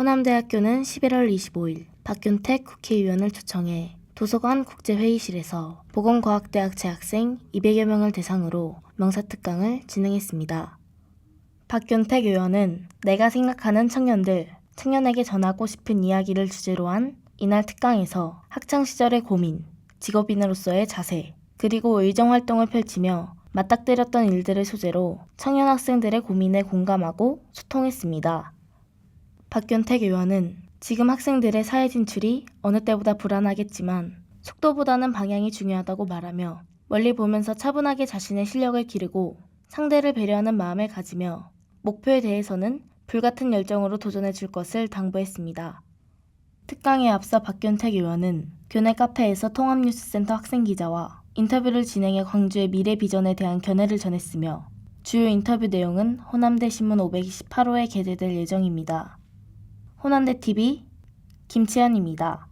호남대학교는 11월 25일 박균택 국회의원을 초청해 도서관 국제회의실에서 보건과학대학 재학생 200여 명을 대상으로 명사특강을 진행했습니다. 박균택 의원은 내가 생각하는 청년들, 청년에게 전하고 싶은 이야기를 주제로 한 이날 특강에서 학창시절의 고민, 직업인으로서의 자세, 그리고 의정활동을 펼치며 맞닥뜨렸던 일들을 소재로 청년 학생들의 고민에 공감하고 소통했습니다. 박균택 의원은 지금 학생들의 사회 진출이 어느 때보다 불안하겠지만 속도보다는 방향이 중요하다고 말하며 멀리 보면서 차분하게 자신의 실력을 기르고 상대를 배려하는 마음을 가지며 목표에 대해서는 불같은 열정으로 도전해 줄 것을 당부했습니다. 특강에 앞서 박균택 의원은 교내 카페에서 통합뉴스센터 학생 기자와 인터뷰를 진행해 광주의 미래 비전에 대한 견해를 전했으며 주요 인터뷰 내용은 호남대 신문 528호에 게재될 예정입니다. 호남대 TV 김치현입니다.